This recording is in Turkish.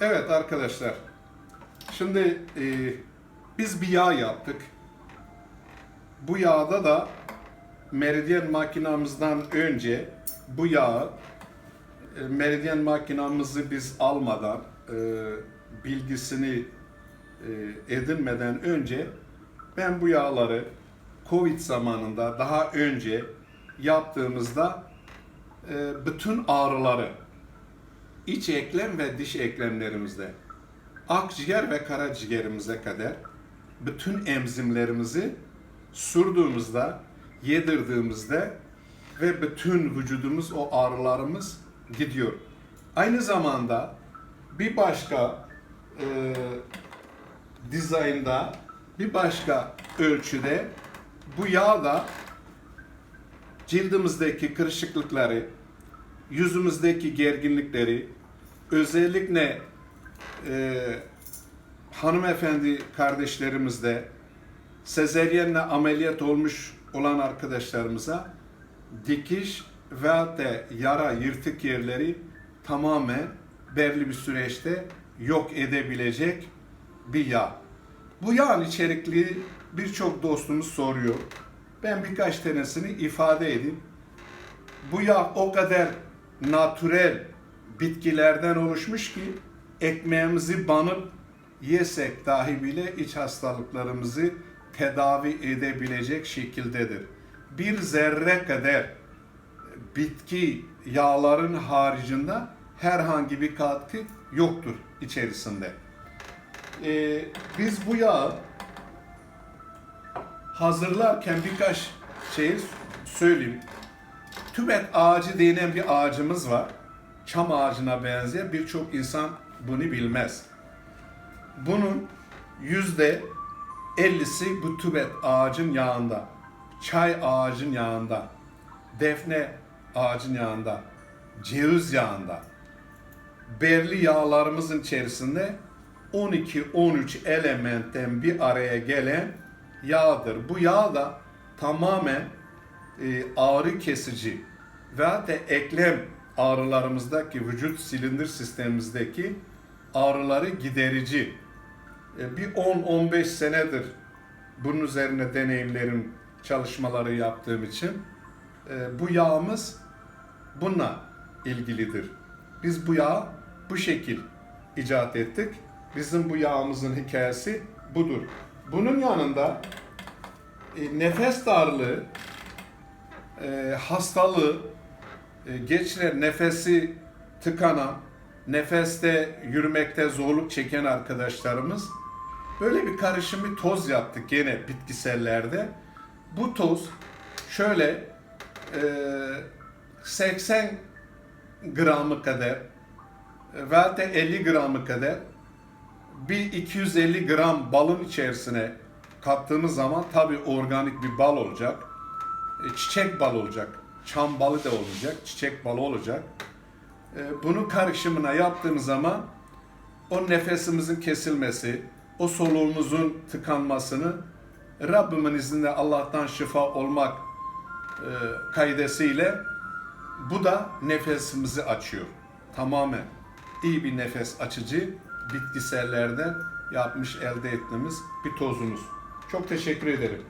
Evet arkadaşlar. Şimdi e, biz bir yağ yaptık. Bu yağda da meridyen makinamızdan önce bu yağı e, meridyen makinamızı biz almadan e, bilgisini e, edinmeden önce ben bu yağları Covid zamanında daha önce yaptığımızda e, bütün ağrıları iç eklem ve diş eklemlerimizde akciğer ve karaciğerimize kadar bütün enzimlerimizi sürdüğümüzde, yedirdiğimizde ve bütün vücudumuz o ağrılarımız gidiyor. Aynı zamanda bir başka e, dizaynda, bir başka ölçüde bu yağ da cildimizdeki kırışıklıkları, yüzümüzdeki gerginlikleri, özellikle e, hanımefendi kardeşlerimizde sezeryenle ameliyat olmuş olan arkadaşlarımıza dikiş ve de yara yırtık yerleri tamamen belli bir süreçte yok edebilecek bir yağ. Bu yağın içerikli birçok dostumuz soruyor. Ben birkaç tanesini ifade edeyim. Bu yağ o kadar natürel bitkilerden oluşmuş ki ekmeğimizi banıp yesek dahi bile iç hastalıklarımızı tedavi edebilecek şekildedir. Bir zerre kadar bitki yağların haricinde herhangi bir katkı yoktur içerisinde. Ee, biz bu yağı hazırlarken birkaç şey söyleyeyim. Tübet ağacı denen bir ağacımız var. Çam ağacına benzeyen birçok insan bunu bilmez. Bunun yüzde 50'si bu tübet ağacın yağında, çay ağacın yağında, defne ağacın yağında, ceviz yağında, belli yağlarımızın içerisinde 12-13 elementten bir araya gelen yağdır. Bu yağ da tamamen e, ağrı kesici ve de eklem ağrılarımızdaki vücut silindir sistemimizdeki ağrıları giderici. E, bir 10-15 senedir bunun üzerine deneyimlerim, çalışmaları yaptığım için e, bu yağımız bununla ilgilidir. Biz bu yağı bu şekil icat ettik. Bizim bu yağımızın hikayesi budur. Bunun yanında e, nefes darlığı, hastalığı, e, geçiren nefesi tıkanan, nefeste yürümekte zorluk çeken arkadaşlarımız böyle bir karışım bir toz yaptık gene bitkisellerde. Bu toz şöyle e, 80 gramı kadar ve de 50 gramı kadar bir 250 gram balın içerisine kattığımız zaman tabi organik bir bal olacak. E, çiçek bal olacak. Çam balı da olacak. Çiçek balı olacak. E, bunu karışımına yaptığımız zaman o nefesimizin kesilmesi, o soluğumuzun tıkanmasını Rabbimin izniyle Allah'tan şifa olmak e, kaidesiyle bu da nefesimizi açıyor. Tamamen iyi bir nefes açıcı bitkisellerden yapmış elde ettiğimiz bir tozumuz. Çok teşekkür ederim.